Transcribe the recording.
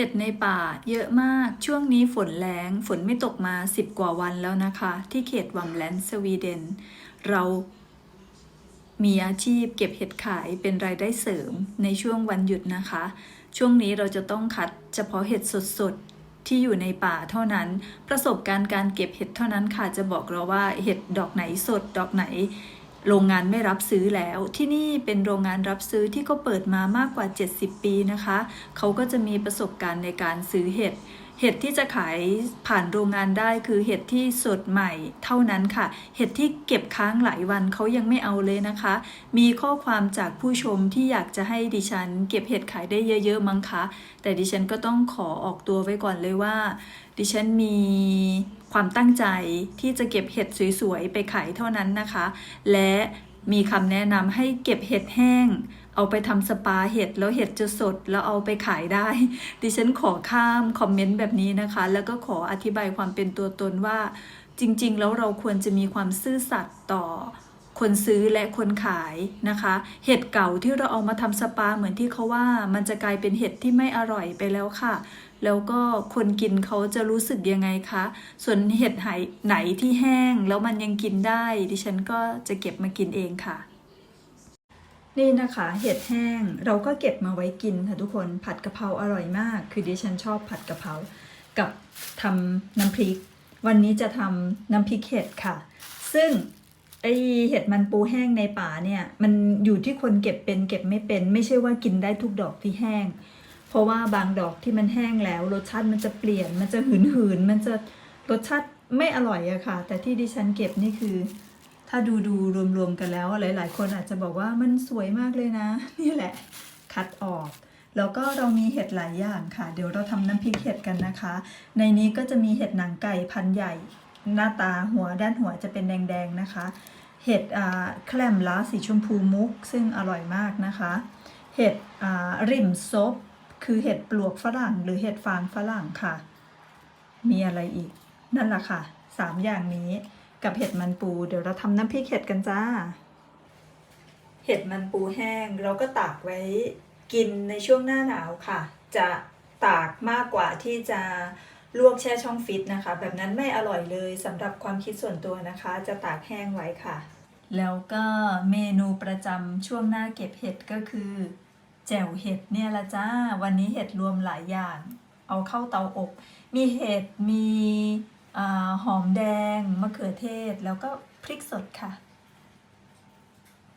เห็ดในป่าเยอะมากช่วงนี้ฝนแรงฝนไม่ตกมา10กว่าวันแล้วนะคะ ที่เขตวัมแลนด์สวีเดน เรามีอาชีพเก็บเห็ดขายเป็นรายได้เสริมในช่วงวันหยุดนะคะ ช่วงนี้เราจะต้องคัดเฉพาะเห็ดสดๆ ที่อยู่ในป่าเท่านั้น ประสบการณ์การเก็บเห็ดเท่านั้นค่ะจะบอกเราว่าเห็ดดอกไหนสดดอกไหน โรงงานไม่รับซื้อแล้ว ที่นี่เป็นโรงงานรับซื้อที่ก็เปิดมามากกว่า 70 ปีนะคะ เขาก็จะมีประสบการณ์ในการซื้อเห็ด เห็ดที่จะขายผ่านโรงงานได้คือเห็ดที่สดใหม่เท่านั้นค่ะ เห็ดที่เก็บค้างหลายวันเขายังไม่เอาเลยนะคะ มีข้อความจากผู้ชมที่อยากจะให้ดิฉัน เก็บเห็ดขายได้เยอะๆมั้งคะ แต่ดิฉันก็ต้องขอออกตัวไว้ก่อนเลยว่า ดิฉันมีความตั้งใจที่จะเก็บเห็ดสวยๆไปขายเท่านั้นนะคะ และมีคำแนะนำให้เก็บเห็ดแห้ง เอาไปทำสปาเห็ดแล้วเห็ดจะสดแล้วเอาไปขายได้ ดิฉันขอข้ามคอมเมนต์แบบนี้นะคะ แล้วก็ขออธิบายความเป็นตัวตนว่า จริง ๆ แล้วเราควรจะมีความซื่อสัตย์ต่อคนซื้อและคนขายนะคะ เห็ดเก่าที่เราเอามาทำสปาเหมือนที่เขาว่า มันจะกลายเป็นเห็ดที่ไม่อร่อยไปแล้วค่ะ แล้วก็คนกินเขาจะรู้สึกยังไงคะ ส่วนเห็ดไหไหนที่แห้งแล้วมันยังกินได้ ดิฉันก็จะเก็บมากินเองค่ะ นี่นะคะเห็ดแห้งเราก็เก็บมาไว้กินค่ะทุกคนผัดกะเพราอร่อยมาก คือดิฉันชอบผัดกะเพรากับทำน้ำพริก วันนี้จะทำน้ำพริกเห็ดค่ะ ซึ่งไอเห็ดมันปูแห้งในป่าเนี่ยมันอยู่ที่คนเก็บเป็นเก็บไม่เป็น ไม่ใช่ว่ากินได้ทุกดอกที่แห้ง เพราะว่าบางดอกที่มันแห้งแล้วรสชาติมันจะเปลี่ยน มันจะหืนหืนมันจะรสชาติไม่อร่อยอะค่ะ แต่ที่ดิฉันเก็บนี่คือ ถ้าดูดูรวมๆกันแล้ว หลายๆ คนอาจจะบอกว่ามันสวยมากเลยนะ นี่แหละ คัดออก แล้วก็เรามีเห็ดหลายอย่างค่ะ เดี๋ยวเราทำน้ำพริกเห็ดกันนะคะ ในนี้ก็จะมีเห็ดหนังไก่พันใหญ่ หน้าตาหัวด้านหัวจะเป็นแดงๆนะคะ เห็ดแคลมล้าสีชมพูมุก ซึ่งอร่อยมากนะคะ เห็ดริมซบคือเห็ดปลวกฝรั่ง หรือเห็ดฟางฝรั่งค่ะ มีอะไรอีก นั่นแหละค่ะสามอย่างนี้ กับเห็ดมันปู เดี๋ยวเราทำน้ำพริกเห็ดกันจ้า เห็ดมันปูแห้งเราก็ตากไว้กินในช่วงหน้าหนาวค่ะ จะตากมากกว่าที่จะลวกแช่ช่องฟิตนะคะ แบบนั้นไม่อร่อยเลยสำหรับความคิดส่วนตัวนะคะ จะตากแห้งไว้ค่ะ แล้วก็เมนูประจำช่วงหน้าเก็บเห็ดก็คือ แจ่วเห็ดเนี่ยละจ้า วันนี้เห็ดรวมหลายอย่าง เอาเข้าเตาอบ มีเห็ดมีอา หอมแดง มะเขือเทศ แล้วก็พริกสดค่ะ